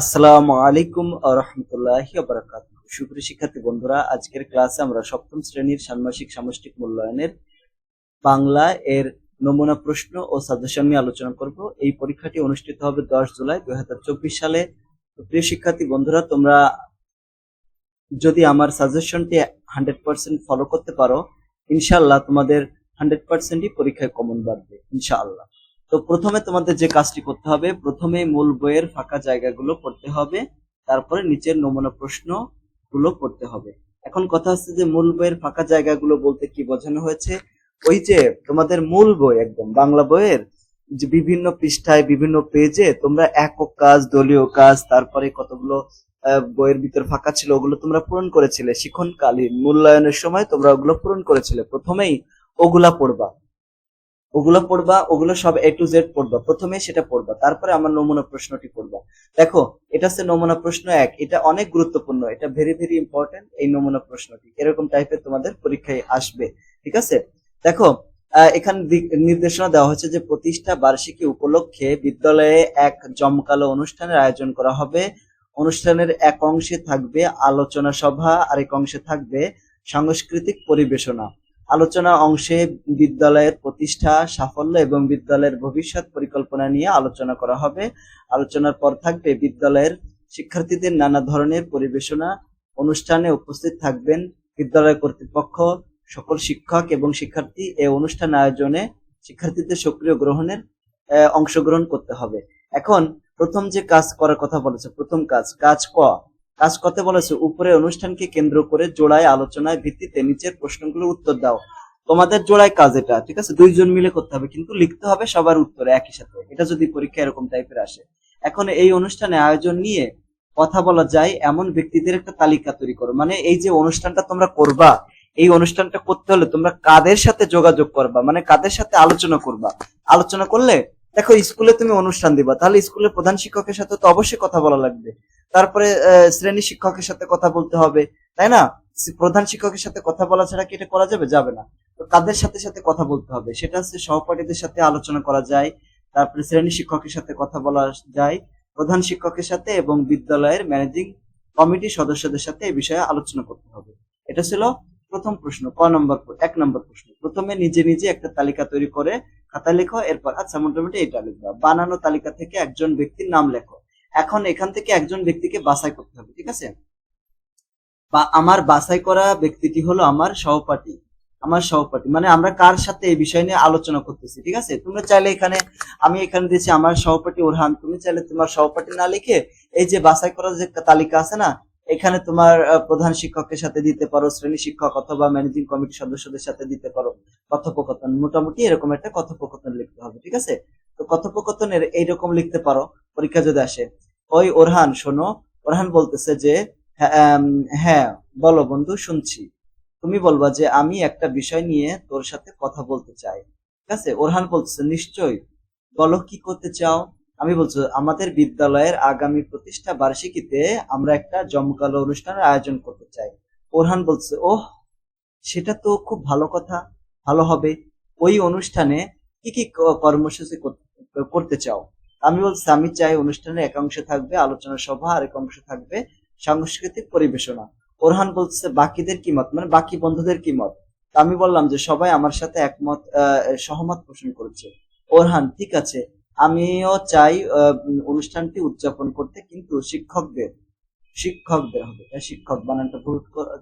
আসসালামু আলাইকুম রহমতুল্লাহি বারাকাত সুপ্রিয় শিক্ষার্থী বন্ধুরা, আজকের ক্লাসে আমরা সপ্তম শ্রেণির ষান্মাসিক সামষ্টিক মূল্যায়নের বাংলা এর নমুনা প্রশ্ন ও সাজেশন নিয়ে আলোচনা করব। এই পরীক্ষাটি অনুষ্ঠিত হবে দশ জুলাই দুই হাজার চব্বিশ সালে। প্রিয় শিক্ষার্থী বন্ধুরা, তোমরা যদি আমার সাজেশনটি হান্ড্রেড পার্সেন্ট ফলো করতে পারো, ইনশাআল্লাহ তোমাদের হান্ড্রেড পার্সেন্টই পরীক্ষায় কমন বাড়বে, ইনশাআল্লাহ। তো প্রথমে তোমাদের যে কাজটি করতে হবে প্রথমে মূল বইয়ের ফাঁকা জায়গাগুলো পড়তে হবে, তারপরে নিচের নমুনা প্রশ্নগুলো পড়তে হবে। এখন কথা হচ্ছে যে মূল বইয়ের ফাঁকা জায়গাগুলো বলতে কি বোঝানো হয়েছে? ওই যে তোমাদের মূল বই একদম, বাংলা বইয়ের যে বিভিন্ন পৃষ্ঠায়, বিভিন্ন পেজে তোমরা একক কাজ, দলীয় কাজ, তারপরে কতগুলো বইয়ের ভিতর ফাঁকা ছিল ওগুলো তোমরা পূরণ করেছিলে। শিক্ষণকালীন মূল্যায়নের সময় তোমরা ওগুলো পূরণ করেছিলে। প্রথমেই ওগুলা পড়বা। ওগুলো পড়বা, ওগুলো সব এ টু জেড পড়বা। প্রথমে সেটা পড়বা, তারপরে আমার নমুনা প্রশ্নটি পড়বা। দেখো, এটা হচ্ছে নমুনা প্রশ্ন এক। এটা অনেক গুরুত্বপূর্ণ, এটা ভেরি ভেরি ইম্পর্টেন্ট এই নমুনা প্রশ্নটি। এরকম টাইপের তোমাদের পরীক্ষায় আসবে, ঠিক আছে? দেখো এখানে নির্দেশনা দেওয়া হচ্ছে যে প্রতিষ্ঠা বার্ষিকী উপলক্ষে বিদ্যালয়ে এক জমকালো অনুষ্ঠানের আয়োজন করা হবে। অনুষ্ঠানের এক অংশে থাকবে আলোচনা সভা আর এক অংশে থাকবে সাংস্কৃতিক পরিবেশনা। আলোচনা অংশে বিদ্যালয়ের প্রতিষ্ঠা, সাফল্য এবং বিদ্যালয়ের ভবিষ্যৎ পরিকল্পনা নিয়ে আলোচনা করা হবে। আলোচনার পর থাকবে বিদ্যালয়ের শিক্ষার্থীদের নানা ধরনের পরিবেশনা, অনুষ্ঠানে উপস্থিত থাকবেন বিদ্যালয় কর্তৃপক্ষ, সকল শিক্ষক এবং শিক্ষার্থী। এই অনুষ্ঠান আয়োজনে শিক্ষার্থীদের সক্রিয় গ্রহণের অংশগ্রহণ করতে হবে। এখন প্রথম যে কাজ করার কথা বলেছে, প্রথম কাজ কাজ ক। কাজ করতে বলেছে উপরে অনুষ্ঠানকে কেন্দ্র করে জোড়ায় আলোচনায় ভিত্তিতে নিচের প্রশ্নগুলোর উত্তর দাও। তোমাদের জোড়ায় কাজ এটা, ঠিক আছে? দুইজন মিলে করতে হবে, কিন্তু লিখতে হবে সবার উত্তরে একই সাথে। এটা যদি পরীক্ষা এরকম টাইপের আসে। এখন এই অনুষ্ঠানে আয়োজন নিয়ে কথা বলা যায়, এমন ব্যক্তিদের একটা তালিকা তৈরি করো। মানে এই যে অনুষ্ঠানটা তোমরা করবা, এই অনুষ্ঠানটা করতে হলে তোমরা কাদের সাথে যোগাযোগ করবা? মানে কাদের সাথে আলোচনা করবা? আলোচনা করলে দেখো, স্কুলে তুমি অনুষ্ঠান দিবা। তাহলে স্কুলের প্রধান শিক্ষকের সাথে তো অবশ্যই কথা বলা লাগবে। তারপরে শ্রেণি শিক্ষকের সাথে কথা বলতে হবে, তাই না? প্রধান শিক্ষকের সাথে কথা বলা ছাড়া কি এটা করা যাবে? যাবে না। তো কাদের সাথে সাথে কথা বলতে হবে? সেটা হচ্ছে সহপাঠীদের সাথে আলোচনা করা যায়, তারপরে শ্রেণি শিক্ষকের সাথে কথা বলা যায়, প্রধান শিক্ষকের সাথে এবং বিদ্যালয়ের ম্যানেজিং কমিটি সদস্যদের সাথে এই বিষয়ে আলোচনা করতে হবে। এটা ছিল প্রথম প্রশ্ন, ক নম্বর, এক নম্বর প্রশ্ন। প্রথমে নিজে নিজে একটা তালিকা তৈরি করে খাতায় লেখো, এরপর আচ্ছা মোটামুটি এটা লিখবা বানানো তালিকা থেকে একজন ব্যক্তির নাম লেখো। এখন এখান থেকে একজন ব্যক্তিকে বাছাই করতে হবে, ঠিক আছে? বা আমার বাছাই করা ব্যক্তিটি হলো আমার সহপাঠী। আমার সহপাঠী। মানে আমরা কার সাথে এই বিষয় নিয়ে আলোচনা করতেছি, ঠিক আছে? তোমরা চাইলে এখানে, আমি এখানে দিয়েছি আমার সহপাঠী ওরহান। তুমি চাইলে তোমার সহপাঠী না লিখে এই যে বাছাই করার যে তালিকা আছে না এখানে তোমার প্রধান শিক্ষকের সাথে দিতে পারো শ্রেণি শিক্ষক অথবা ম্যানেজিং কমিটির সদস্যদের সাথে দিতে পারো কথোপকথন। মোটামুটি এরকম একটা কথোপকথন লিখতে হবে ঠিক আছে? তো কথোপকথনের এইরকম লিখতে পারো পরীক্ষা যদি আসে। ওই ওরহান শোনো ওরহান বলতেছে যে হ্যাঁ, হ্যাঁ বলো বন্ধু শুনছি। তুমি বলবা যে আমি একটা বিষয় নিয়ে তোর সাথে কথা বলতে চাই। ঠিক আছে? ওরহান বলতেছে নিশ্চয়ই। বলো কি করতে চাও? আমি বলছি, আমাদের বিদ্যালয়ের আগামী প্রতিষ্ঠা বার্ষিকীতে আমরা একটা জমকালো অনুষ্ঠানের আয়োজন করতে চাই। ওরহান বলছে, ওহ, সেটা তো খুব ভালো কথা, ভালো হবে। ওই অনুষ্ঠানে কি কি কর্মসূচি করতে চাও? আমি বলছি, আমি চাই অনুষ্ঠানের এক অংশে থাকবে, আলোচনা সভা আর এক অংশে থাকবে, সাংস্কৃতিক পরিবেশনা। ওরহান বলছে, বাকিদের কি মত? মানে বাকি বন্ধুদের কি মত? আমি বললাম যে সবাই আমার সাথে একমত সহমত পোষণ করেছে। ওরহান, ঠিক আছে। আমিও চাই অনুষ্ঠানটি উদযাপন করতে, কিন্তু শিক্ষকদের শিক্ষকদের হবে। শিক্ষক বানানটা ভুল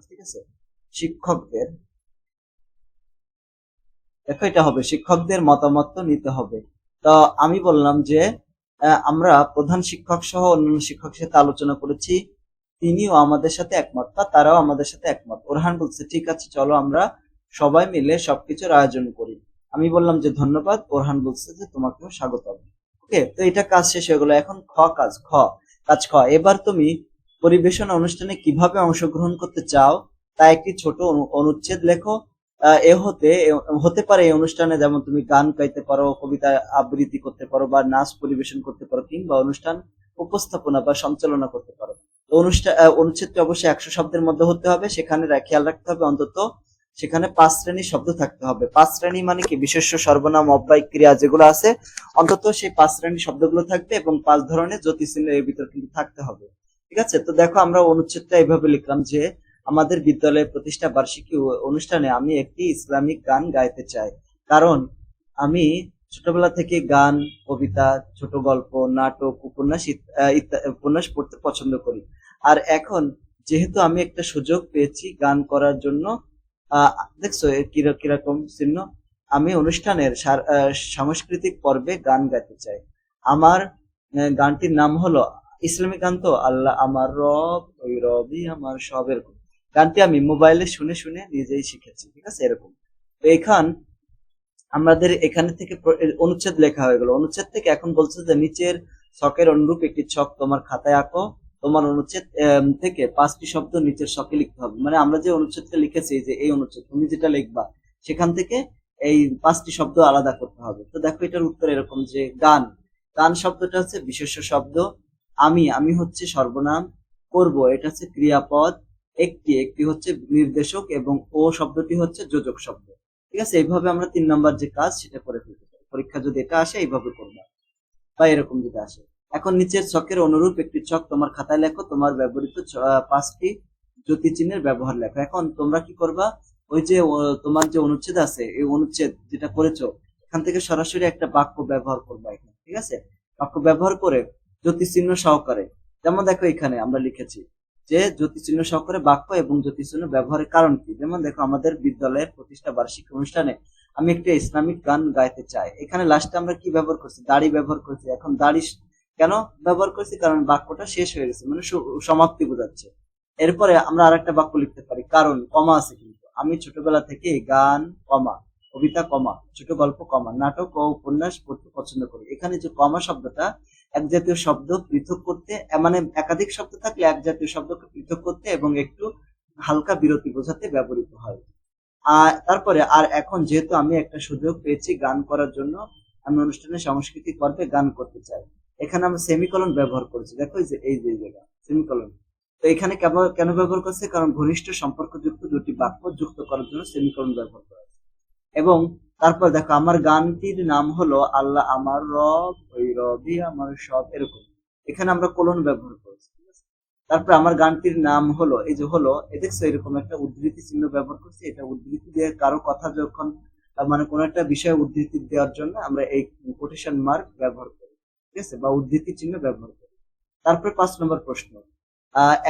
ঠিক আছে? শিক্ষকদের, দেখো এটা হবে, শিক্ষকদের মতামত নিতে হবে। তো আমি বললাম যে আমরা প্রধান শিক্ষক সহ অন্যান্য শিক্ষকের সাথে আলোচনা করেছি, তিনিও আমাদের সাথে একমত, বা তারাও আমাদের সাথে একমত। ওরহান বলছে, ঠিক আছে, চলো আমরা সবাই মিলে সবকিছুর আয়োজন করি। আমি বললাম যে ধন্যবাদ, ওরহান বলছে যে তোমাকেও স্বাগত ওকে তো এটা কাজ শেষ হয়ে গেলো। এখন খ কাজ খ কাজ খ। এবার তুমি পরিবেশন অনুষ্ঠানে কীভাবে অংশগ্রহণ করতে চাও, তা একটি ছোট অনু- অনুচ্ছেদ লেখো। এ হতে হতে পারে এই অনুষ্ঠানে যেমন তুমি গান গাইতে পারো, কবিতা আবৃত্তি করতে পারো, বা নাচ পরিবেশন করতে পারো, কিংবা অনুষ্ঠান উপস্থাপনা বা সঞ্চালনা করতে পারো। অনুষ্ঠান অনুচ্ছেদটি অবশ্যই একশো শব্দের মধ্যে হতে হবে। সেখানে খেয়াল রাখতে হবে অন্তত সেখানে পাঁচ শ্রেণির শব্দ থাকতে হবে। পাঁচ শ্রেণি মানে কি? বিশেষ্য, সর্বনাম, অব্যয়, ক্রিয়া যেগুলো আছে, অন্তত সেই পাঁচ শ্রেণির শব্দগুলো থাকবে এবং পাঁচ ধরনের জ্যোতি চিহ্ন এর ভিতর কিন্তু থাকতে হবে। ঠিক আছে? তো দেখো আমরা অনুচ্ছেদটা এইভাবে লিখলাম যে, আমাদের বিদ্যালয়ের প্রতিষ্ঠা বার্ষিকী অনুষ্ঠানে আমি একটি ইসলামিক গান গাইতে চাই। কারণ আমি ছোটবেলা থেকে গান, কবিতা, ছোট গল্প, নাটক, উপন্যাস উপন্যাস পড়তে পছন্দ করি। আর এখন যেহেতু আমি একটা সুযোগ পেয়েছি গান করার জন্য দেখছ কীরকম চিহ্ন? আমি অনুষ্ঠানের সাংস্কৃতিক পর্বে গান গাইতে চাই। আমার গানটির নাম হলো ইসলামিক গান তো আল্লাহ আমার রব, ওই রবই আমার সব এরকম। গানটি আমি মোবাইলে শুনে শুনে নিজেই শিখেছি, ঠিক আছে? এরকম। তো এখান আমাদের এখানে থেকে অনুচ্ছেদ লেখা হয়ে গেল। অনুচ্ছেদ থেকে এখন বলছে যে নিচের ছকের অনুরূপ একটি ছক তোমার খাতায় আঁকো। তোমার অনুচ্ছেদ থেকে পাঁচটি শব্দ নিচের ছকে লিখতে হবে। মানে আমরা যে অনুচ্ছেদটা লিখেছি, যে এই অনুচ্ছেদ, তুমি যেটা লিখবা, সেখান থেকে এই পাঁচটি শব্দ আলাদা করতে হবে। তো দেখো এটার উত্তর এরকম যে গান। গান শব্দটা হচ্ছে বিশেষ্য শব্দ। আমি আমি হচ্ছে সর্বনাম করব। এটা হচ্ছে ক্রিয়াপদ। একটি একটি হচ্ছে নির্দেশক এবং ও শব্দটি হচ্ছে যোজক শব্দ। ঠিক আছে? এইভাবে আমরা তিন নম্বর যে কাজ, সেটা করে ফেলতে পারি। পরীক্ষা যদি এটা আসে, এইভাবে করব। বা এরকম যদি আসে। এখন নিচের ছকের অনুরূপ একটি ছক তোমার খাতায় লেখো, তোমার ব্যবহৃত পাঁচটি জ্যোতি চিহ্নের ব্যবহার লেখো। এখন তোমরা কি করবা? ওই যে তোমার যে অনুচ্ছেদ আছে, এই অনুচ্ছেদ যেটা করেছ, এখান থেকে সরাসরি একটা বাক্য ব্যবহার করবা এখানে, ঠিক আছে? বাক্য ব্যবহার করে জ্যোতি চিহ্ন সহকারে, যেমন দেখো এখানে আমরা লিখেছি যে জ্যোতি চিহ্ন সহকারে বাক্য এবং জ্যোতি চিহ্ন ব্যবহারের কারণ কি? যেমন দেখো আমাদের বিদ্যালয়ের প্রতিষ্ঠা বার্ষিক অনুষ্ঠানে আমি একটা ইসলামিক গান গাইতে চাই। এখানে লাস্টে আমরা কি ব্যবহার করছি? দাড়ি ব্যবহার করছি। এখন দাড়ি কেন ব্যবহার করছি? কারণ বাক্যটা শেষ হয়ে গেছে মানে সমাপ্তি বোঝাচ্ছে। এরপরে আমরা আরেকটা বাক্য লিখতে পারি, কারণ কমা আছে কিন্তু। আমি ছোটবেলা থেকে গান কমা, কবিতা কমা, ছোট গল্প কমা, নাটক ও উপন্যাস পড়তে পছন্দ করি। এখানে যে কমা শব্দটা, এক জাতীয় শব্দ পৃথক করতে মানে একাধিক শব্দ থাকলে এক জাতীয় শব্দকে পৃথক করতে এবং একটু হালকা বিরতি বোঝাতে ব্যবহৃত হয়। আর তারপরে, আর এখন যেহেতু আমি একটা সুযোগ পেয়েছি গান করার জন্য, আমি অনুষ্ঠানে সাংস্কৃতিক পর্বে গান করতে চাই। এখানে আমরা সেমিকলন ব্যবহার করেছি। দেখো এই যে এই যে জায়গা সেমিকলন তো এখানে কেন ব্যবহার করছে? কারণ ঘনিষ্ঠ সম্পর্কযুক্ত দুটি বাক্য যুক্ত করার জন্য সেমিকলন ব্যবহার করা হয়েছে। এবং তারপর দেখো, আমার গানটির নাম হলো আল্লাহ আমার রব, ওই রবই আমার সব, এরকম। এখানে আমরা কোলন ব্যবহার করেছি? তারপর আমার গানটির নাম হলো, এই যে হলো, এ দেখছ, এরকম একটা উদ্ধৃতি চিহ্ন ব্যবহার করছি। এটা উদ্ধৃতি দিয়ে কারও কথা যখন মানে কোন একটা বিষয়ে উদ্ধৃতি দেওয়ার জন্য আমরা এই কোটেশন মার্ক ব্যবহার করি। ঠিক আছে বা উদ্ধৃতি চিহ্ন ব্যবহার করি। তারপর পাঁচ নম্বর প্রশ্ন।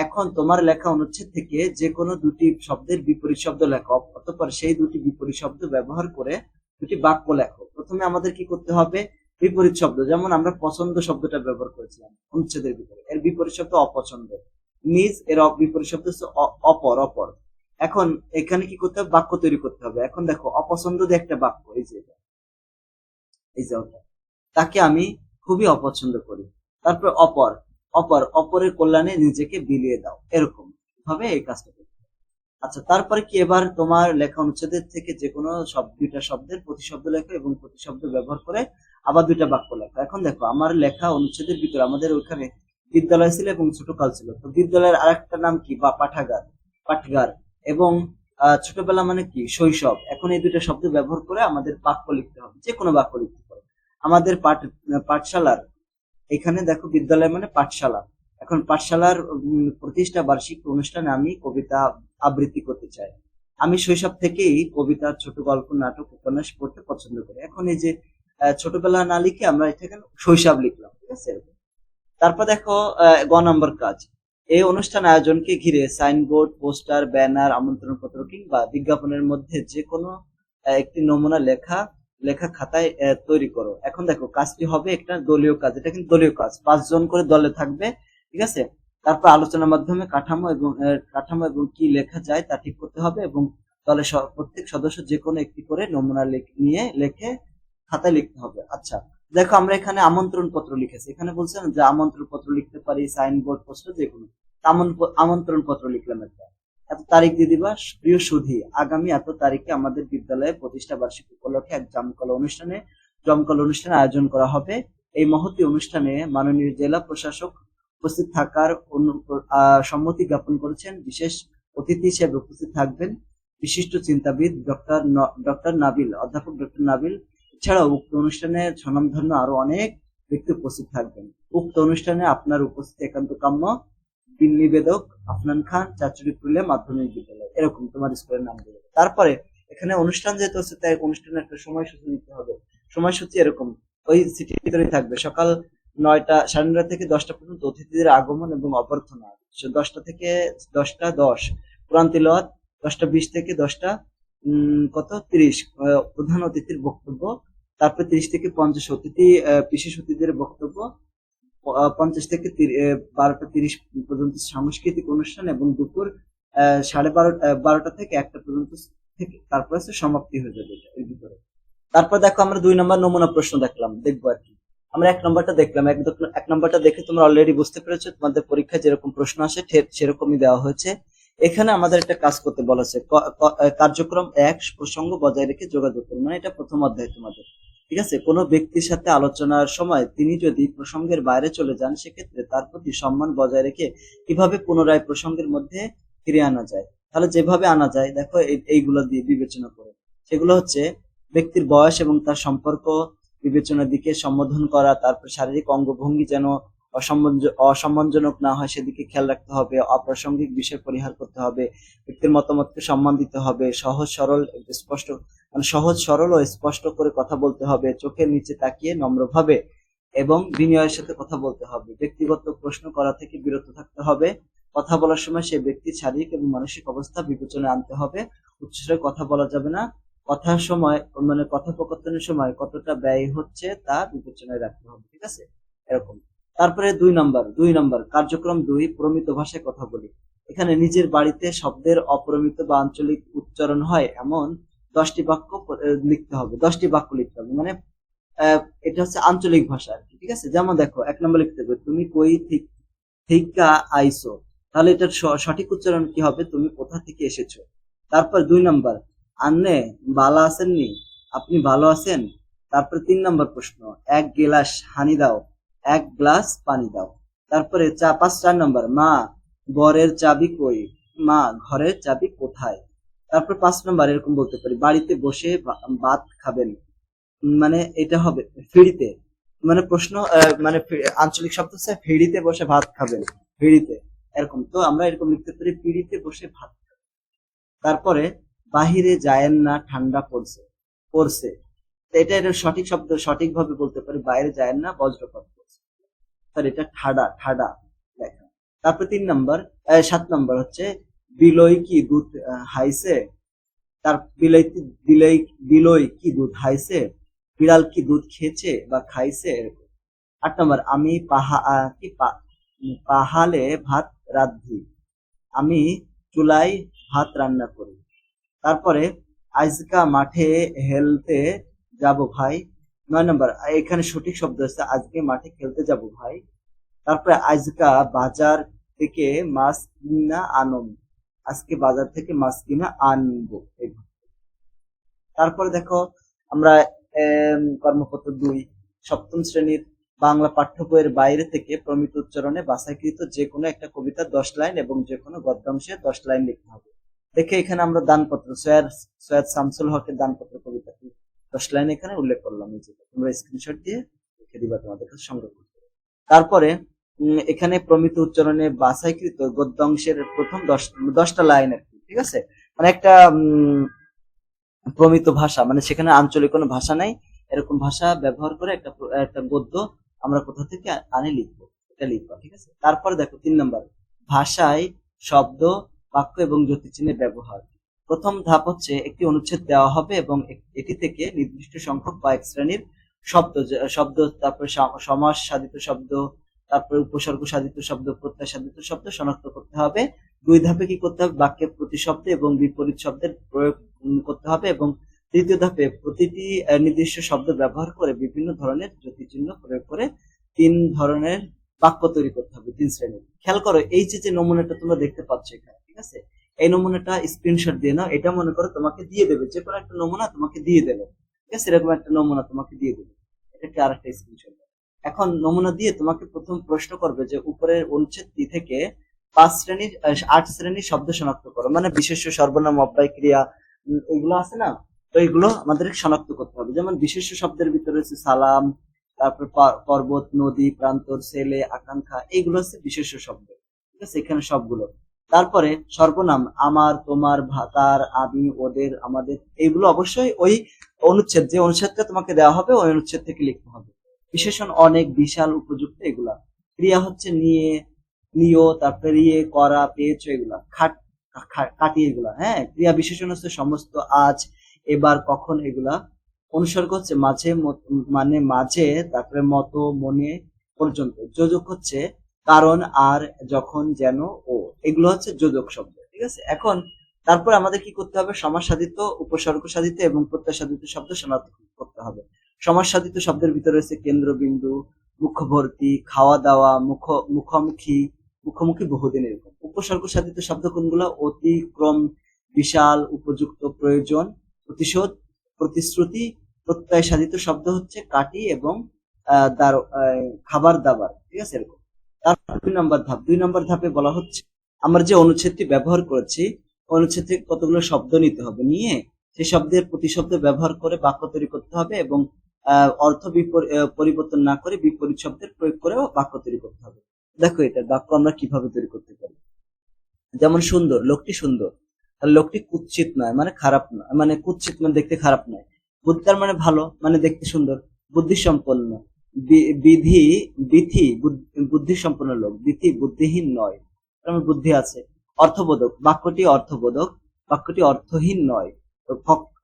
এখন তোমার লেখা অনুচ্ছেদ থেকে যে কোনো দুটি শব্দের বিপরীত শব্দ লেখো, অতঃপর সেই দুটি বিপরীত শব্দ ব্যবহার করে দুটি বাক্য লেখো। প্রথমে আমাদের কি করতে হবে? বিপরীত শব্দ, যেমন আমরা পছন্দ শব্দটা ব্যবহার করেছিলাম অনুচ্ছেদের ভিতরে। এর বিপরীত শব্দ অপছন্দ। নিজ এর বিপরীত শব্দ হচ্ছে অপর অপর। এখন এখানে কি করতে হবে? বাক্য তৈরি করতে হবে। এখন দেখো, অপছন্দ দিয়ে একটা বাক্য, এই যে এই যে ওটা। তাকে আমি খুবই অপছন্দ করি। তারপর অপর অপর, অপরের কল্যাণে নিজেকে বিলিয়ে দাও। এরকম ভাবে এই কাজটা করতে। আচ্ছা তারপরে কি এবার তোমার লেখা অনুচ্ছেদের থেকে যে কোনো শব্দ দুইটা শব্দের প্রতিশব্দ লেখো এবং প্রতিশব্দ ব্যবহার করে আবার দুইটা বাক্য লেখো। এখন দেখো, আমার লেখা অনুচ্ছেদের ভিতরে আমাদের ওইখানে বিদ্যালয় ছিল এবং ছোটকাল ছিল। তো বিদ্যালয়ের আরেকটা নাম কি? বা পাঠাগার, পাঠগার এবং ছোটবেলা মানে কি? শৈশব। এখন এই দুইটা শব্দ ব্যবহার করে আমাদের বাক্য লিখতে হবে। যে কোনো বাক্য লিখতে। আমাদের পাঠ, পাঠশালার, এখানে দেখো বিদ্যালয় মানে পাঠশালা। এখন পাঠশালার প্রতিষ্ঠা বার্ষিক অনুষ্ঠানে আমি কবিতা আবৃত্তি করতে চাই। আমি শৈশব থেকেই কবিতা, ছোট গল্প, নাটক, উপন্যাস পড়তে পছন্দ করি। এখন এই যে ছোটবেলা না লিখে আমরা এখানে শৈশব লিখলাম, ঠিক আছে? তারপর দেখো গ নম্বর কাজ। এই অনুষ্ঠান আয়োজনকে ঘিরে সাইনবোর্ড, পোস্টার, ব্যানার আমন্ত্রণ পত্র কিংবা বিজ্ঞাপনের মধ্যে যে কোনো একটি নমুনা লেখা লেখা খাতায় তৈরি করো। এখন দেখো, কাজটি হবে একটা দলীয় কাজ। এটা কিন্তু দলীয় কাজ। পাঁচজন করে দলে থাকবে, ঠিক আছে? তারপর আলোচনার মাধ্যমে কাঠামো এবং কাঠামো এবং কি লেখা যায় তা ঠিক করতে হবে এবং দলের প্রত্যেক সদস্য যে কোনো একটি করে নমুনা নিয়ে লেখে খাতায় লিখতে হবে। আচ্ছা দেখো আমরা এখানে আমন্ত্রণ পত্র লিখেছি। এখানে বলছেন যে আমন্ত্রণ পত্র লিখতে পারি, সাইনবোর্ড, পোস্টার যে কোনো আমন- আমন্ত্রণ পত্র লিখলাম একটা। এত তারিখ দিয়ে দিবা? প্রিয় সুধী আগামী এত তারিখে আমাদের বিদ্যালয়ে প্রতিষ্ঠা বার্ষিকী উপলক্ষে এক জমকালো অনুষ্ঠানে, জমকল অনুষ্ঠান আয়োজন করা হবে। এই মহতি অনুষ্ঠানে মাননীয় জেলা প্রশাসক উপস্থিত থাকার সম্মতি জ্ঞাপন করেছেন। বিশেষ অতিথি হিসেবে উপস্থিত থাকবেন বিশিষ্ট চিন্তাবিদ ডক্টর ডক্টর নাবিল, অধ্যাপক ডক্টর নাবিল। এছাড়াও উক্ত অনুষ্ঠানে স্বনামধন্য আরও অনেক ব্যক্তি উপস্থিত থাকবেন। উক্ত অনুষ্ঠানে আপনার উপস্থিতি একান্ত কাম্য। বিল নিবেদক আফনান খান, চাচুরি পুরুলিয়া মাধ্যমিক বিদ্যালয়। এরকম তোমার স্কুলের নাম দেবে তারপরে এখানে অনুষ্ঠান যেহেতু হচ্ছে, তাই অনুষ্ঠানের একটা সময়সূচি দিতে হবে। সময়সূচি এরকম। ওই সিটির ভিতরেই থাকবে। সকাল নয়টা, সাড়ে নয়টা থেকে দশটা পর্যন্ত অতিথিদের আগমন এবং অভ্যর্থনা। দশটা থেকে দশটা দশ, কোরআন দশটা বিশ থেকে দশটা কত? তিরিশ প্রধান অতিথির বক্তব্য, তারপর তিরিশ থেকে পঞ্চাশ অতিথি বিশেষ অতিথিদের বক্তব্য পঞ্চাশ থেকে বারোটা তিরিশ পর্যন্ত সাংস্কৃতিক অনুষ্ঠান এবং দুপুর সাড়ে বারোটা বারোটা থেকে একটা পর্যন্ত থেকে তারপর সমাপ্তি হয়ে যাবে এর ভিতরে। তারপর দেখো আমরা দুই নম্বর নমুনা প্রশ্ন দেখলাম, দেখব আর কি। আমরা এক নম্বরটা দেখলাম, এক এক নম্বরটা দেখে তোমরা অলরেডি বুঝতে পেরেছ, তোমাদের পরীক্ষায় যেরকম প্রশ্ন আসে সেরকমই দেওয়া হয়েছে। এখানে আমাদের একটা কাজ করতে ক- ক- কার্যক্রম এক, প্রসঙ্গ বজায় রেখে যোগাযোগ করুন মানে এটা প্রথম অধ্যায় তোমাদের। ঠিক আছে? কোনো ব্যক্তির সাথে আলোচনার সময় তিনি যদি প্রসঙ্গের বাইরে চলে যান, সেক্ষেত্রে তার প্রতি সম্মান বজায় রেখে কীভাবে পুনরায় প্রসঙ্গের মধ্যে ফিরে আনা যায়? তাহলে যেভাবে আনা যায়, দেখো এই- এইগুলো দিয়ে বিবেচনা করে। সেগুলো হচ্ছে ব্যক্তির বয়স এবং তার সম্পর্ক বিবেচনার দিকে সম্বোধন করা, তারপর শারীরিক অঙ্গভঙ্গি যেন অসম্মানজনক না হয় সেদিকে খেয়াল রাখতে হবে, অপ্রাসঙ্গিক বিষয় পরিহার করতে হবে, ব্যক্তির মতামতকে সম্মান দিতে হবে, সহজ, সরল, স্পষ্ট মানে সহজ, সরল ও স্পষ্ট করে কথা বলতে হবে, চোখের নিচে তাকিয়ে নম্রভাবে এবং বিনয়ের সাথে কথা বলতে হবে, ব্যক্তিগত প্রশ্ন করা থেকে বিরত থাকতে হবে, কথা বলার সময় সে ব্যক্তির শারীরিক এবং মানসিক অবস্থা বিবেচনায় আনতে হবে, উচ্চস্বরে কথা বলা যাবে না, কথার সময় মানে কথোপকথনের সময় কতটা ব্যয় হচ্ছে তা বিবেচনায় রাখতে হবে, ঠিক আছে? এরকম। তারপরে দুই নাম্বার দুই নাম্বার, কার্যক্রম দুই, প্রমিত ভাষায় কথা বলি। এখানে নিজের বাড়িতে শব্দের অপরমিত বা আঞ্চলিক উচ্চারণ হয় এমন দশটি বাক্য লিখতে হবে, দশটি বাক্য লিখতে হবে। মানে এটা হচ্ছে আঞ্চলিক ভাষা ঠিক আছে? যেমন দেখো, এক নম্বর লিখতে হবে, তুমি কই থিক- আইসো তাহলে এটার সঠিক উচ্চারণ কি হবে? তুমি কোথা থেকে এসেছ? তারপর দুই নাম্বার, আন্নে ভালো আছেননি? আপনি ভালো আছেন? তারপর তিন নম্বর প্রশ্ন, এক গিলাস হানি দাও। এক গ্লাস পানি দাও। তারপরে চা পাঁচ চার নম্বর, মা বরের চাবি কই? মা, ঘরের চাবি কোথায়? তারপর পাঁচ নম্বর, এরকম বলতে পারি, বাড়িতে বসে ভাত খাবেন। মানে এটা হবে, ফিরিতে। মানে প্রশ্ন মানে আঞ্চলিক শব্দ হচ্ছে ফিরিতে বসে ভাত খাবেন, ফিরিতে। এরকম। তো আমরা এরকম লিখতে পারি পিড়িতে বসে ভাত। তারপরে বাহিরে যায়েন না, ঠান্ডা পড়ছে পড়ছে। এটা এটা সঠিক শব্দ, সঠিকভাবে বলতে পারি, বাইরে যায়েন না, বজ্রপাত। স্যার এটা ঠাডা ঠাডা। লেখা তারপর তিন নম্বর সাত নম্বর হচ্ছে বিলই কি দুধ হাইছে? তার বিলই বিলই বিলই কি দুধ হাইছে? বিড়াল কি দুধ খেয়েছে বা খাইছে? আট নম্বর, আমি পাহা কি পাহালে ভাত রান্ধি আমি চুলায় ভাত রান্না করি। তারপরে আজকা মাঠে হেলতে যাব ভাই। নয় নম্বর, এখানে সঠিক শব্দ হচ্ছে, আজকে মাঠে খেলতে যাব ভাই। তারপরে আজকা বাজার থেকে মাছ কিনা আনম। আজকে বাজার থেকে মাছ কিনা আনব। তারপরে দেখো, আমরা কর্মপত্র দুই, সপ্তম শ্রেণির বাংলা পাঠ্য বইয়ের বাইরে থেকে প্রমিত উচ্চারণে বাছাইকৃত যে কোনো একটা কবিতা দশ লাইন এবং যে কোনো গদ্যাংশে দশ লাইন লিখতে হবে। দেখে এখানে আমরা দানপত্র, সৈয়দ সৈয়দ শামসুল হকের দানপত্র কবিতাটি দশ লাইন এখানে উল্লেখ করলাম এই যেটা তোমরা স্ক্রিনশট দিয়ে লিখে দিবা তোমাদের কাছে, সংগ্রহ করতে তারপরে এখানে প্রমিত উচ্চারণে বাছাইকৃত গদ্যাংশের প্রথম দশ, দশটা লাইন আর কি, ঠিক আছে? মানে একটা প্রমিত ভাষা মানে সেখানে আঞ্চলিক কোনো ভাষা নাই, এরকম ভাষা ব্যবহার করে একটা একটা গদ্য আমরা কোথা থেকে আনে লিখব, এটা লিখব, ঠিক আছে? তারপরে দেখো, তিন নম্বর, ভাষায় শব্দ, বাক্য এবং জ্যোতিচিহ্নের ব্যবহার। প্রথম ধাপ হচ্ছে একটি অনুচ্ছেদ দেওয়া হবে এবং এটি থেকে নির্দিষ্ট সংখ্যক বা এক শ্রেণির শব্দ শব্দ, তারপরে সম- সমাস সাধিত শব্দ, তারপরে উপসর্গ সাধিত শব্দ, প্রত্যয় সাধিত শব্দ শনাক্ত করতে হবে। দুই ধাপে কি করতে হবে? বাক্যে প্রতিশব্দ এবং বিপরীত শব্দের প্রয়োগ করতে হবে এবং তৃতীয় ধাপে প্রতিটি নির্দিষ্ট শব্দ ব্যবহার করে বিভিন্ন ধরনের জ্যোতিচিহ্ন প্রয়োগ করে তিন ধরনের বাক্য তৈরি করতে হবে, তিন শ্রেণির। খেয়াল করো এই যে যে নমুনাটা তোমরা দেখতে পাচ্ছ এখানে, ঠিক আছে? এই নমুনাটা স্ক্রিনশট দিয়ে নাও, এটা মনে করো তোমাকে দিয়ে দেবে, যে কোনো একটা নমুনা তোমাকে দিয়ে দেবে, ঠিক আছে? এরকম একটা নমুনা তোমাকে দিয়ে দেবে, এটাকে আর একটা স্ক্রিনশট এখন নমুনা দিয়ে তোমাকে প্রথম প্রশ্ন করবে যে উপরের অনুচ্ছেদটি থেকে পাঁচ শ্রেণির আট শ্রেণির শব্দ শনাক্ত করো মানে বিশেষ্য, সর্বনাম, অব্যয়, ক্রিয়া এগুলো আছে না? তো এগুলো আমাদের শনাক্ত করতে হবে। যেমন বিশেষ্য শব্দের ভিতরে রয়েছে সালাম, তারপর পর্বত, নদী প্রান্তর ছেলে, আকাঙ্ক্ষা এইগুলো হচ্ছে বিশেষ্য শব্দ, ঠিক আছে? এখানে সবগুলো। তারপরে সর্বনাম আমার, তোমার তার আমি, ওদের, আমাদের এইগুলো অবশ্যই ওই অনুচ্ছেদ, যে অনুচ্ছেদটা তোমাকে দেওয়া হবে, ওই অনুচ্ছেদ থেকে লিখতে হবে। বিশেষণ অনেক বিশাল উপযুক্ত এগুলা। ক্রিয়া হচ্ছে নিয়ে নিও তারপরে ইয়ে করা, পেয়েছ এগুলা। খাট কাটিয়ে এগুলা হ্যাঁ? ক্রিয়া বিশেষণ হচ্ছে সমস্ত আজ, এবার, কখন এগুলা। অনুসর্গ হচ্ছে মাঝে মানে মাঝে, তারপরে মতো, মনে, পর্যন্ত। যোজক হচ্ছে কারণ, আর, যখন, যেন, ও। এগুলো হচ্ছে যোজক শব্দ, ঠিক আছে? এখন, তারপর আমাদের কি করতে হবে? সমাজ সাধিত উপসর্গ সাধিত এবং প্রত্যয় সাধিত শব্দ শনাক্ত করতে হবে। সমাজ সাধিত শব্দের ভিতরে রয়েছে কেন্দ্রবিন্দু মুখভর্তি খাওয়া দাওয়া মুখ, মুখোমুখি মুখোমুখি বহুদিন এরকম। উপসর্গ সাধিত শব্দ কোনগুলো? অতিক্রম, বিশাল, উপযুক্ত, প্রয়োজন, প্রতিশোধ, প্রতিশ্রুতি প্রত্যয় সাধিত শব্দ হচ্ছে কাটি এবং খাবার দাবার, ঠিক আছে? এরকম। তারপর দুই নম্বর ধাপ। দুই নম্বর ধাপে বলা হচ্ছে, আমরা যে অনুচ্ছেদটি ব্যবহার করেছি, অনুচ্ছেদ থেকে কতগুলো শব্দ নিতে হবে নিয়ে সেই শব্দের প্রতিশব্দ ব্যবহার করে বাক্য তৈরি করতে হবে এবং অর্থ পরিবর্তন না করে বিপরীত শব্দের প্রয়োগ করে বাক্য তৈরি করতে হবে। দেখো এটা বাক্য আমরা কীভাবে তৈরি করতে পারি। যেমন সুন্দর, লোকটি সুন্দর। লোকটি কুৎসিত নয় মানে খারাপ নয় মানে কুৎসিত মানে দেখতে খারাপ নয়। বুদ্ধার মানে ভালো মানে দেখতে সুন্দর। বুদ্ধি সম্পন্ন বি- বিধি বিধি বুদ- বুদ্ধি সম্পন্ন লোক। বিধি বুদ্ধিহীন নয়। বুদ্ধি আছে। অর্থবোধক। বাক্যটি অর্থবোধক। বাক্যটি অর্থহীন নয়।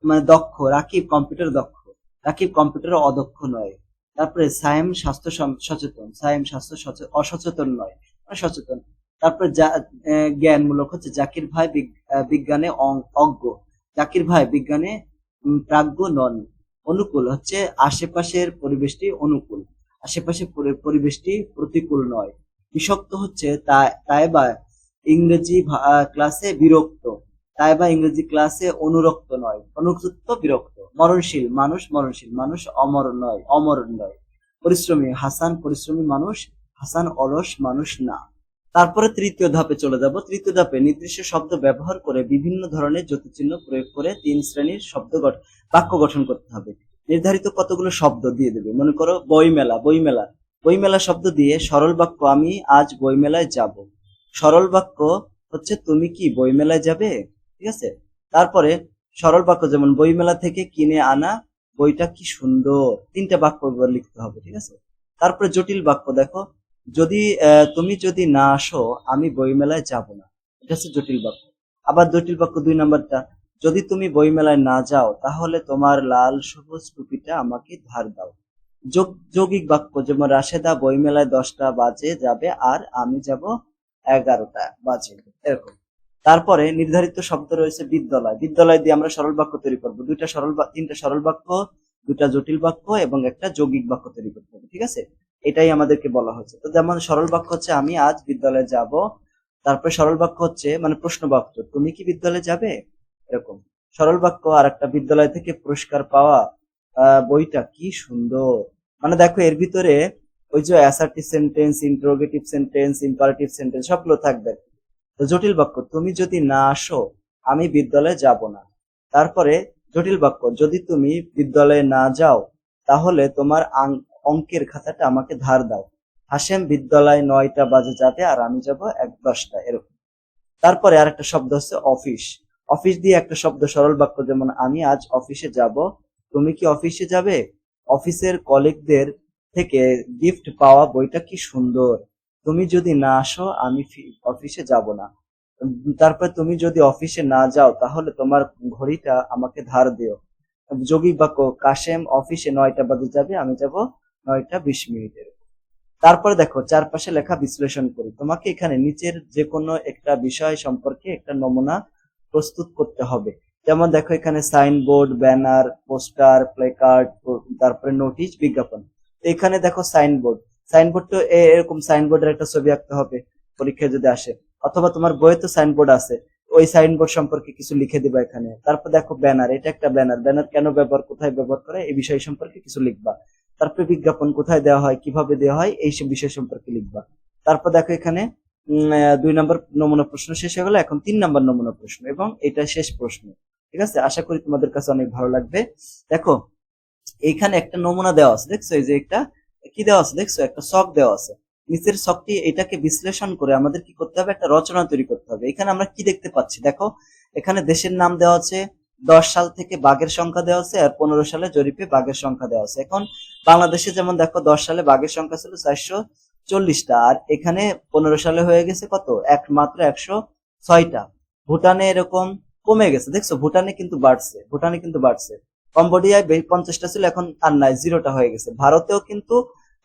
মানে দক্ষ, রাকিব কম্পিউটার দক্ষ। রাকিব কম্পিউটার অদক্ষ নয়। তারপরে সায়েম স্বাস্থ্য সচেতন। সায়েম স্বাস্থ্য সচে- অসচেতন নয়। মানে সচেতন। তারপরে জ্ঞানমূলক হচ্ছে জাকির ভাই বিজ্ঞানে অজ্ঞ। জাকির ভাই বিজ্ঞানে প্রাজ্ঞ নন। অনুকূল হচ্ছে আশেপাশের পরিবেশটি অনুকূল। আশেপাশের পরি- পরিবেশটি প্রতিকূল নয়। বিষাক্ত হচ্ছে তাই বা ইংরেজি ক্লাসে বিরক্ত। তাই বা ইংরেজি ক্লাসে অনুরক্ত নয়। অনুরক্ত বিরক্ত। মরণশীল মানুষ মরণশীল। মানুষ অমর নয় অমর নয়। পরিশ্রমী, হাসান পরিশ্রমী মানুষ, হাসান অলস মানুষ না। তারপরে তৃতীয় ধাপে চলে যাব। তৃতীয় ধাপে নির্দিষ্ট শব্দ ব্যবহার করে বিভিন্ন ধরনের জ্যোতিচিহ্ন প্রয়োগ করে তিন শ্রেণির শব্দ বাক্য গঠন করতে হবে। নির্ধারিত কতগুলো শব্দ দিয়ে দেবে? মনে করো বইমেলা বইমেলা। বইমেলা শব্দ দিয়ে সরল বাক্য আমি আজ বইমেলায় যাব। সরল বাক্য হচ্ছে তুমি কি বইমেলায় যাবে? ঠিক আছে? তারপরে সরল বাক্য যেমন বইমেলা থেকে কিনে আনা, বইটা কি সুন্দর। তিনটা বাক্য লিখতে হবে, ঠিক আছে? তারপরে জটিল বাক্য দেখো। যদি তুমি যদি না আসো, আমি বইমেলায় যাব না। এটা হচ্ছে জটিল বাক্য। আবার জটিল বাক্য দুই নম্বরটা, যদি তুমি বইমেলায় না যাও, তাহলে তোমার লাল সবুজ টুপিটা আমাকে ধার দাও। যোগ, যৌগিক বাক্য, যেমন রাশেদা, বইমেলায় দশটা বাজে যাবে আর আমি যাব এগারোটা বাজে। এরকম। তারপরে নির্ধারিত শব্দ রয়েছে বিদ্যালয়। বিদ্যালয় দিয়ে আমরা সরল বাক্য তৈরি করব। দুইটা সরল তিনটা সরল বাক্য দুটা জটিল বাক্য এবং একটা যৌগিক বাক্য তৈরি করতে হবে, ঠিক আছে? এটাই আমাদেরকে বলা হচ্ছে। তো যেমন সরল বাক্য হচ্ছে, আমি আজ বিদ্যালয়ে যাব। তারপরে সরল বাক্য হচ্ছে মানে প্রশ্ন বাক্য, তুমি কি বিদ্যালয়ে যাবে? এরকম। সরল বাক্য আর একটা বিদ্যালয় থেকে পুরস্কার পাওয়া বইটা কি সুন্দর? মানে দেখো, এর ভিতরে ওই যে assertive sentence interrogative sentence imperative sentence সবগুলো থাকবে। তো জটিল বাক্য, তুমি যদি না আসো, আমি বিদ্যালয়ে যাব না। তারপরে জটিল বাক্য, যদি তুমি বিদ্যালয়ে না যাও, তাহলে তোমার অঙ্কের খাতাটা আমাকে ধার দাও। হাসেম বিদ্যালয় নয়টা বাজে যাবে আর আমি যাব এক দশটা, এরকম। তারপরে আরেকটা শব্দ হচ্ছে অফিস। অফিস দিয়ে একটা শব্দ, সরল বাক্য যেমন, আমি আজ অফিসে যাব। তুমি কি অফিসে যাবে? অফিসের কলিগদের থেকে গিফট পাওয়া বইটা কি সুন্দর। তুমি যদি না আসো, আমি অফিসে যাব না। তারপর তুমি যদি অফিসে না যাও, তাহলে তোমার ঘড়িটা আমাকে ধার দিও। যোগী বাক্য, কাশেম, অফিসে নয়টা বাজে যাবে, আমি যাব নয়টা বিশ মিনিটের তারপরে দেখো, চারপাশে লেখা বিশ্লেষণ করি। তোমাকে এখানে নিচের যে কোনো একটা বিষয় সম্পর্কে একটা নমুনা প্রস্তুত করতে হবে। যেমন দেখো, এখানে সাইনবোর্ড, ব্যানার, পোস্টার, প্লেকার্ড, তারপরে নোটিশ, বিজ্ঞাপন। এখানে দেখো সাইনবোর্ড। সাইনবোর্ড তো এরকম সাইনবোর্ডের একটা ছবি আঁকতে হবে পরীক্ষায় যদি আসে। অথবা তোমার বইয়ে তো সাইনবোর্ড আছে, ওই সাইনবোর্ড সম্পর্কে কিছু লিখে দিবা এখানে। তারপর দেখো ব্যানার, এটা একটা ব্যানার। ব্যানার কেন ব্যবহার, কোথায় ব্যবহার করে, এই বিষয় সম্পর্কে কিছু লিখবা। তারপরে বিজ্ঞাপন কোথায় দেওয়া হয়, কীভাবে দেওয়া হয় এই সব বিষয় সম্পর্কে লিখবা। তারপর দেখো এখানে দুই নম্বর নমুনা প্রশ্ন শেষ হয়ে গেল, এখন তিন নম্বর নমুনা প্রশ্ন এবং এটা শেষ প্রশ্ন, ঠিক আছে? আশা করি তোমাদের কাছে অনেক ভালো লাগবে। দেখো, এইখানে একটা নমুনা দেওয়া আছে, দেখছ? এই যে একটা, কি দেওয়া আছে, দেখছ? একটা শখ দেওয়া আছে। নিচের শখটি এটাকে বিশ্লেষণ করে আমাদের কি করতে হবে? একটা রচনা তৈরি করতে হবে। এখানে আমরা কি দেখতে পাচ্ছি? দেখো, এখানে দেশের নাম দেওয়া আছে দশ সাল থেকে বাঘের সংখ্যা দেওয়া আছে আর পনেরো সালে জরিপে বাঘের সংখ্যা দেওয়া আছে এখন বাংলাদেশে যেমন দেখো, দশ সালে বাঘের সংখ্যা ছিল চারশো চল্লিশটা আর এখানে পনেরো সালে হয়ে গেছে কত? এক মাত্র একশো ছয়টা। ভুটানে এরকম কমে গেছে। দেখছ, ভুটানে কিন্তু বাড়ছে, ভুটানে কিন্তু বাড়ছে। কম্বোডিয়ায় পঞ্চাশটা ছিল, এখন আর নাই, জিরোটা হয়ে গেছে। ভারতেও কিন্তু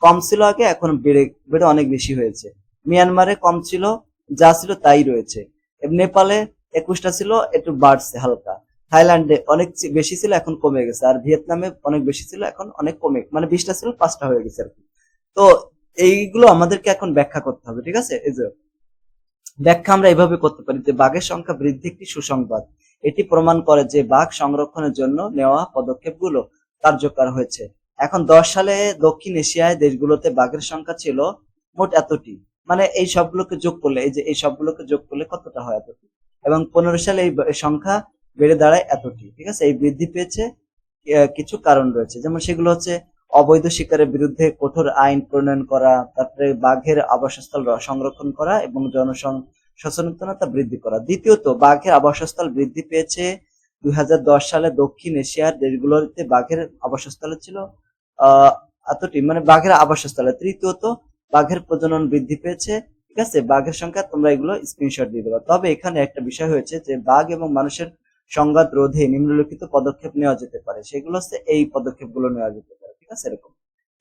কম ছিল আগে, এখন বেড়ে বেড়ে অনেক বেশি হয়েছে। মিয়ানমারে কম ছিল, যা ছিল তাই রয়েছে। নেপালে একুশটা ছিল, একটু বাড়ছে হালকা। থাইল্যান্ডে অনেক বেশি ছিল, এখন কমে গেছে। আর ভিয়েতনামে অনেক বেশি ছিল, এখন অনেক কমে মানে বিশটা ছিল, পাঁচটা হয়ে গেছে আর কি। তো এইগুলো আমাদেরকে এখন ব্যাখ্যা করতে হবে, ঠিক আছে? এই যে, ব্যাখ্যা আমরা এভাবে করতে পারি যে, বাঘের সংখ্যা বৃদ্ধি একটি সুসংবাদ। এটি প্রমাণ করে যে, বাঘ সংরক্ষণের জন্য নেওয়া পদক্ষেপগুলো কার্যকর হয়েছে। এখন দশ সালে দক্ষিণ এশিয়ায় দেশগুলোতে বাঘের সংখ্যা ছিল মোট এতটি। মানে এই সবগুলোকে যোগ করলে, এই যে, এই সবগুলোকে যোগ করলে কতটা হয় এতটি? এবং পনেরো সালে এই সংখ্যা বেড়ে দাঁড়ায় এতটি, ঠিক আছে? এই বৃদ্ধি পেয়েছে কিছু কারণ রয়েছে। যেমন সেগুলো হচ্ছে অবৈধ শিকারের বিরুদ্ধে কঠোর আইন প্রণয়ন করা, তারপরে বাঘের আবাসস্থল সংরক্ষণ করা এবং জনসং সচেতনতা বৃদ্ধি করা। দ্বিতীয়ত, বাঘের আবাসস্থল বৃদ্ধি পেয়েছে দু হাজার দশ সালে দক্ষিণ এশিয়ার দেশগুলোতে বাঘের আবাসস্থল ছিল, আহ, এতটি মানে বাঘের আবাসস্থলে। তৃতীয়ত, বাঘের প্রজনন বৃদ্ধি পেয়েছে, ঠিক আছে? বাঘের সংখ্যা, তোমরা এগুলো স্ক্রিনশট দিয়ে দেবে। তবে এখানে একটা বিষয় হয়েছে যে বাঘ এবং মানুষের সংঘাত রোধে নিম্নলিখিত পদক্ষেপ নেওয়া যেতে পারে। সেগুলো হচ্ছে এই পদক্ষেপগুলো নেওয়া যেতে পারে, ঠিক আছে? এরকম।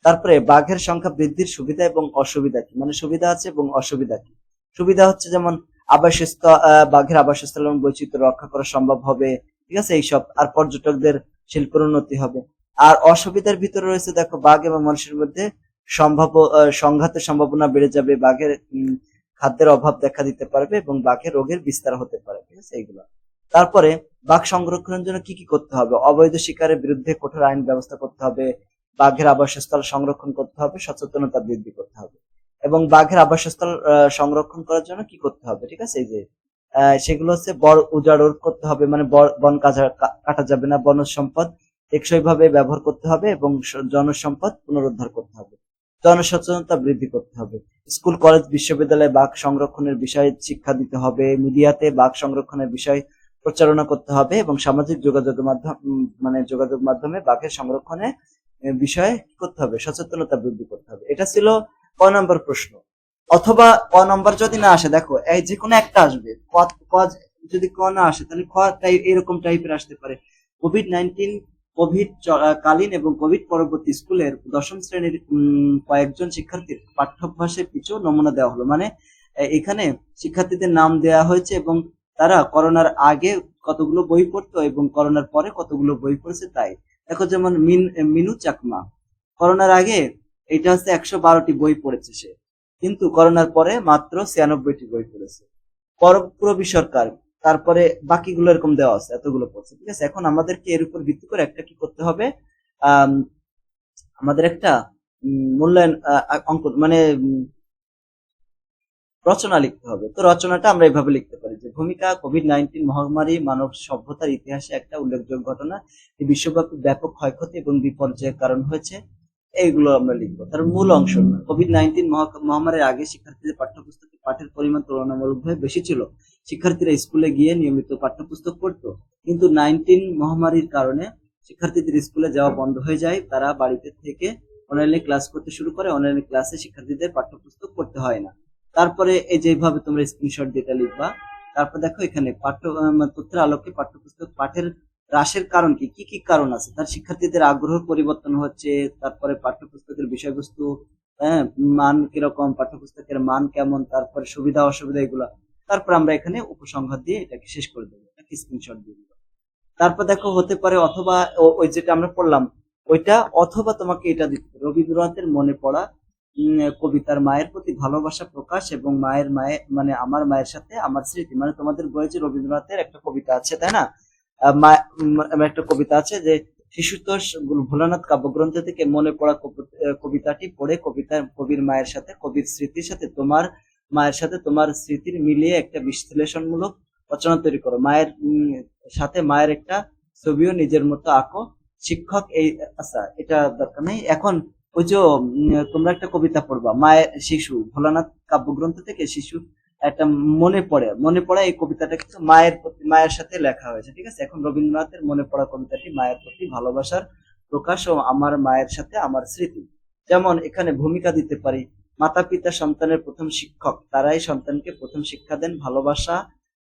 তারপরে বাঘের সংখ্যা বৃদ্ধির সুবিধা এবং অসুবিধা কি? মানে সুবিধা আছে এবং অসুবিধা কি? সুবিধা হচ্ছে যেমন আবাসস্থল বাঘের আবাসস্থল এবং বৈচিত্র্য রক্ষা করা সম্ভব হবে, ঠিক আছে? এইসব। আর পর্যটকদের শিল্পের উন্নতি হবে। আর অসুবিধার ভিতরে রয়েছে, দেখো, বাঘ এবং মানুষের মধ্যে সম্ভাব্য সংঘাতের সম্ভাবনা বেড়ে যাবে। বাঘের খাদ্যের অভাব দেখা দিতে পারবে এবং বাঘের রোগের বিস্তার হতে পারে, ঠিক আছে? এইগুলো। তারপরে বাঘ সংরক্ষণের জন্য কি কি করতে হবে? অবৈধ শিকারের বিরুদ্ধে কঠোর আইন ব্যবস্থা করতে হবে, বাঘের আবাসস্থল সংরক্ষণ করতে হবে, সচেতনতা বৃদ্ধি করতে হবে এবং বাঘের আবাসস্থল সংরক্ষণ করার জন্য কি করতে হবে? ঠিক আছে? এই যে সেগুলো হচ্ছে বড় উজাড় করতে হবে মানে বন কাটা যাবে না, বনজ সম্পদ টেকসই ভাবে ব্যবহার করতে হবে এবং জনসম্পদ পুনরুদ্ধার করতে হবে। জনসচেতনতা বৃদ্ধি করতে হবে। স্কুল, কলেজ, বিশ্ববিদ্যালয়ে বাঘ সংরক্ষণের বিষয়ে শিক্ষা দিতে হবে, মিডিয়াতে বাঘ সংরক্ষণের বিষয় প্রচারণা করতে হবে এবং সামাজিক যোগাযোগের মাধ্যম মানে যোগাযোগ মাধ্যমে বাঘের সংরক্ষণে বিষয়ে করতে হবে? সচেতনতা বৃদ্ধি করতে হবে। এটা ছিল ক নম্বর প্রশ্ন। অথবা ক নম্বর যদি না আসে, দেখো, এই যে কোনো একটা আসবে যদি ক না আসে, তাহলে খ টাইপ এরকম টাইপের আসতে পারে। কোভিড নাইন্টিন, কোভিড কালীন এবং কোভিড পরবর্তী স্কুলের দশম শ্রেণির কয়েকজন শিক্ষার্থীর পাঠ্যাভ্যাসে পিছু নমুনা দেওয়া হলো। মানে এখানে শিক্ষার্থীদের নাম দেওয়া হয়েছে এবং তারা করোনার আগে কতগুলো বই পড়তো এবং করোনার পরে কতগুলো বই পড়েছে তাই। দেখো যেমন মিন মিনু চাকমা করোনার আগে এটা হচ্ছে একশো বারোটি বই পড়েছে সে। কিন্তু করোনার পরে মাত্র ছিয়ানব্বইটি বই পড়েছে। পরপ্রবী সরকার তারপরে বাকিগুলো এরকম দেওয়া আছে এতগুলো পড়ছে ঠিক আছে? এখন আমাদেরকে এর উপর ভিত্তি করে একটা কি করতে হবে? আম, আমাদের একটা মূল্যায়ন আহ, অঙ্ক মানে রচনা লিখতে হবে। তো রচনাটা আমরা এভাবে লিখতে পারি। ভূমিকা কোভিড নাইন্টিন মহামারী, মানব সভ্যতার ইতিহাসে একটা উল্লেখযোগ্য ঘটনা। বিশ্বব্যাপী ব্যাপক ক্ষয়ক্ষতি এবং বিপর্যয়ের কারণ হয়েছে, এইগুলো আমরা লিখব। তার মূল অংশ কোভিড নাইন্টিন মহামারীর আগে শিক্ষার্থীদের পাঠ্যপুস্তকে পাঠের পরিমাণ তুলনামূলকভাবে বেশি ছিল। শিক্ষার্থীরা স্কুলে গিয়ে নিয়মিত পাঠ্যপুস্তক পড়তো। কিন্তু নাইনটিন মহামারীর কারণে শিক্ষার্থীদের স্কুলে যাওয়া বন্ধ হয়ে যায়। তারা বাড়িতে থেকে অনলাইনে ক্লাস করতে শুরু করে অনলাইনে ক্লাসে শিক্ষার্থীদের পাঠ্যপুস্তক পড়তে হয় না। তারপরে এই যেভাবে তোমরা স্ক্রিনশট দিয়ে লিখবা তারপর দেখো এখানে পাঠ্য তথ্যের আলোকে পাঠ্যপুস্তক, পাঠের হ্রাসের কারণ কি? কি কি কারণ আছে? তার শিক্ষার্থীদের আগ্রহ পরিবর্তন হচ্ছে, তারপরে পাঠ্যপুস্তকের বিষয়বস্তু হ্যাঁ মান কীরকম, পাঠ্যপুস্তকের মান কেমন, তারপরে সুবিধা, অসুবিধা এগুলা। তারপর আমরা এখানে উপসংহার দিয়ে এটাকে শেষ করে দেবো। একটা স্ক্রিনশট দিয়ে দেবো তারপর দেখো হতে পারে অথবা ওই যেটা আমরা পড়লাম, ওইটা অথবা তোমাকে এটা দিতে রবীন্দ্রনাথের মনে পড়া কবিতার মায়ের প্রতি ভালোবাসা প্রকাশ এবং মায়ের মায়ের মানে আমার মায়ের সাথে আমার স্মৃতি মানে তোমাদের বইয়ে রবীন্দ্রনাথের একটা কবিতা আছে, তাই না? একটা কবিতা আছে যে, শিশুতোষ ভোলানাথ কাব্যগ্রন্থ থেকে মনে পড়া কব- কবিতাটি পড়ে কবিতা কবির মায়ের সাথে, কবির স্মৃতির সাথে তোমার মায়ের সাথে তোমার স্মৃতির মিলিয়ে একটা বিশ্লেষণমূলক রচনা তৈরি করো। মায়ের সাথে মায়ের একটা ছবিও নিজের মতো আঁকো। শিক্ষক এই আচ্ছা এটা দরকার নেই। এখন ওই যে তোমরা একটা কবিতা পড়বা, মায়ের শিশু, ভোলানাথ কাব্যগ্রন্থ থেকে শিশু একটা মনে পড়ে, মনে পড়া এই কবিতাটা কিন্তু মায়ের প্রতি, মায়ের সাথে লেখা হয়েছে, ঠিক আছে? এখন রবীন্দ্রনাথের মনে পড়া কবিতাটি মায়ের প্রতি ভালোবাসার প্রকাশ ও আমার মায়ের সাথে আমার স্মৃতি। যেমন, এখানে ভূমিকা দিতে পারি, মাতা পিতা সন্তানের প্রথম শিক্ষক, তারাই সন্তানকে প্রথম শিক্ষা দেন, ভালোবাসা,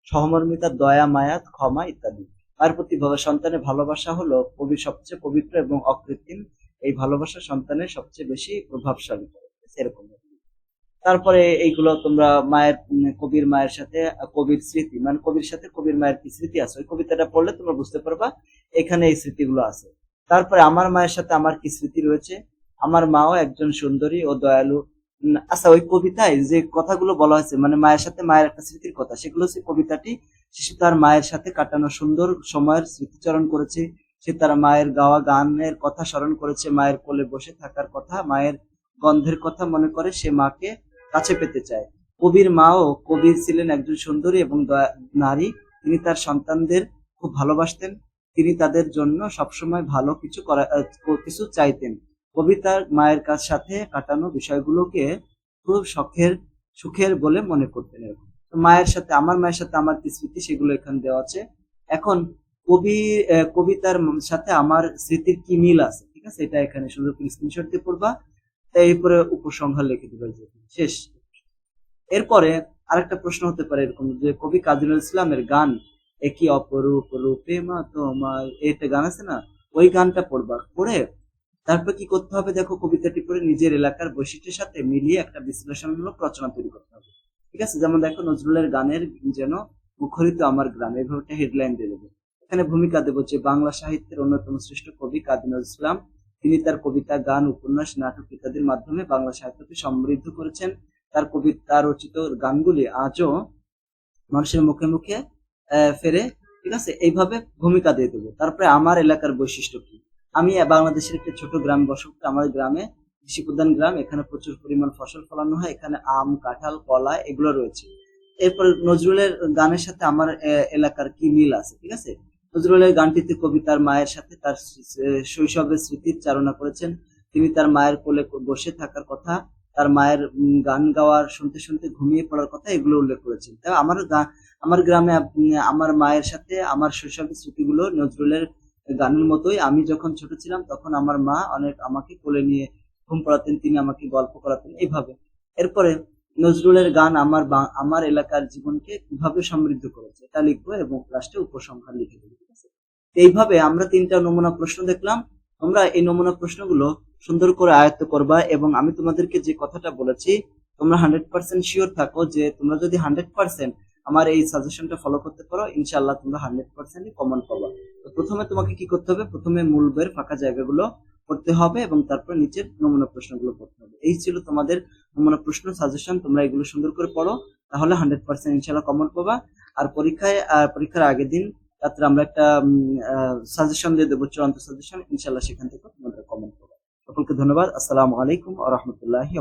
সহমর্মিতা, দয়া, মায়া, ক্ষমা ইত্যাদি। মায়ের প্রতি সন্তানের ভালোবাসা হলো কবি সবচেয়ে পবিত্র এবং অকৃত্রিম এই ভালোবাসা সন্তানের সবচেয়ে বেশি প্রভাবশালী। করে এরকম তারপরে এইগুলো তোমরা মায়ের কবির মায়ের সাথে কবির স্মৃতি মানে কবির সাথে কবির মায়ের কি স্মৃতি আছে? ওই কবিতাটা পড়লে তোমরা বুঝতে পারবা, এখানে এই স্মৃতিগুলো আছে। তারপরে আমার মায়ের সাথে আমার কি স্মৃতি রয়েছে? আমার মাও একজন সুন্দরী ও দয়ালু। আচ্ছা ওই কবিতায় যে কথাগুলো বলা হয়েছে মানে মায়ের সাথে মায়ের একটা স্মৃতির কথা, সেগুলো হচ্ছে কবিতাটি শিশু তার মায়ের সাথে কাটানো সুন্দর সময়ের স্মৃতিচারণ করেছে। সে তার মায়ের গাওয়া গানের কথা স্মরণ করেছে, মায়ের কোলে বসে থাকার কথা, মায়ের গন্ধের কথা মনে করে সে মাকে কাছে পেতে চায়। কবির মাও কবির ছিলেন একজন সুন্দরী এবং নারী। তিনি তার সন্তানদের খুব ভালোবাসতেন। তিনি তাদের জন্য সবসময় ভালো কিছু করা কিছু চাইতেন। কবি তার মায়ের কাছ সাথে কাটানো বিষয়গুলোকে খুব শখের, সুখের বলে মনে করতেন এরকম। মায়ের সাথে, আমার মায়ের সাথে আমার স্মৃতি সেগুলো এখানে দেওয়া আছে। এখন কবি কবিতার সাথে আমার স্মৃতির কি মিল আছে? ঠিক আছে? এটা এখানে সুন্দর করে স্ক্রিনশট দিয়ে পড়বা। এরপরে উপসংহার লিখে দিবে শেষ। এরপরে আরেকটা প্রশ্ন হতে পারে এরকম যে, কবি কাজী ইসলামের গান একই অপরূপ রূপে মা তোমার এটা গান আছে না? ওই গানটা পড়বা। পড়ে তারপর কি করতে হবে? দেখো কবিতাটি পড়ে নিজের এলাকার বৈশিষ্ট্যের সাথে মিলিয়ে একটা বিশ্লেষণমূলক রচনা তৈরি করতে হবে। ঠিক আছে? যেমন দেখো নজরুলের গানের যেন মুখরিত আমার গ্রাম একটা হেডলাইন দিয়ে দেবো। এখানে ভূমিকা দেবো যে বাংলা সাহিত্যের অন্যতম শ্রেষ্ঠ কবি কাজী নজরুল ইসলাম। তিনি তার কবিতা, গান, উপন্যাস, নাটক ইত্যাদির মাধ্যমে বাংলা সাহিত্যকে সমৃদ্ধ করেছেন। তার কবিতা রচিত গানগুলি আজও মানুষের মুখে মুখে ফেরে, ঠিক আছে? এইভাবে ভূমিকা দিয়ে দেবো। তারপরে আমার এলাকার বৈশিষ্ট্য কি? আমি বাংলাদেশের একটা ছোট গ্রাম বসত, আমার গ্রামে কৃষি প্রধান গ্রাম। এখানে প্রচুর পরিমাণ ফসল ফলানো হয়। এখানে আম, কাঁঠাল, কলা এগুলো রয়েছে। এরপর নজরুলের গানের সাথে আমার এলাকার কি মিল আছে, ঠিক আছে? নজরুলের গানটিতে কবি তার মায়ের সাথে তার শৈশবের স্মৃতির চালনা করেছেন। তিনি তার মায়ের কোলে বসে থাকার কথা, তার মায়ের গান গাওয়ার শুনতে শুনতে ঘুমিয়ে পড়ার কথা এগুলো উল্লেখ করেছেন। তাই আমার আমার গ্রামে আমার মায়ের সাথে আমার শৈশবের স্মৃতিগুলো নজরুলের গানের মতোই। আমি যখন ছোট ছিলাম তখন আমার মা অনেক আমাকে কোলে নিয়ে ঘুম পড়াতেন, তিনি আমাকে গল্প করাতেন এইভাবে এরপরে নজরুলের গান আমার আমার এলাকার জীবনকে কীভাবে সমৃদ্ধ করেছে এটা লিখব এবং লাস্টে উপসংহার লিখে দেবো। এইভাবে আমরা তিনটা নমুনা প্রশ্ন দেখলাম। তোমরা এই নমুনা প্রশ্নগুলো সুন্দর করে আয়ত্ত করবা এবং আমি তোমাদেরকে যে কথাটা বলেছি, তোমরা হান্ড্রেড পার্সেন্ট শিওর থাকো যে তোমরা যদি হান্ড্রেড পার্সেন্ট আমার এই সাজেশনটা ফলো করতে পারো, ইনশাআল্লাহ তোমরা হান্ড্রেড পার্সেন্ট কমন পাবা। তো প্রথমে তোমাকে কি করতে হবে? প্রথমে মূল বইয়ের ফাঁকা জায়গাগুলো পড়তে হবে এবং তারপর নিচের নমুনা প্রশ্নগুলো পড়তে হবে। এই ছিল তোমাদের নমুনা প্রশ্ন সাজেশন তোমরা এগুলো সুন্দর করে পড়ো, তাহলে হান্ড্রেড পার্সেন্ট ইনশাল্লাহ কমন পাবা। আর পরীক্ষায়, আর পরীক্ষার আগের দিন রাত্রে আমরা একটা সাজেশন দিয়ে দেবো, চূড়ান্ত সাজেশন ইনশাল্লাহ সেখান থেকে তোমাদের কমেন্ট করব। সকলকে ধন্যবাদ, আসসালামু আলাইকুম আ রহমতুল্লাহি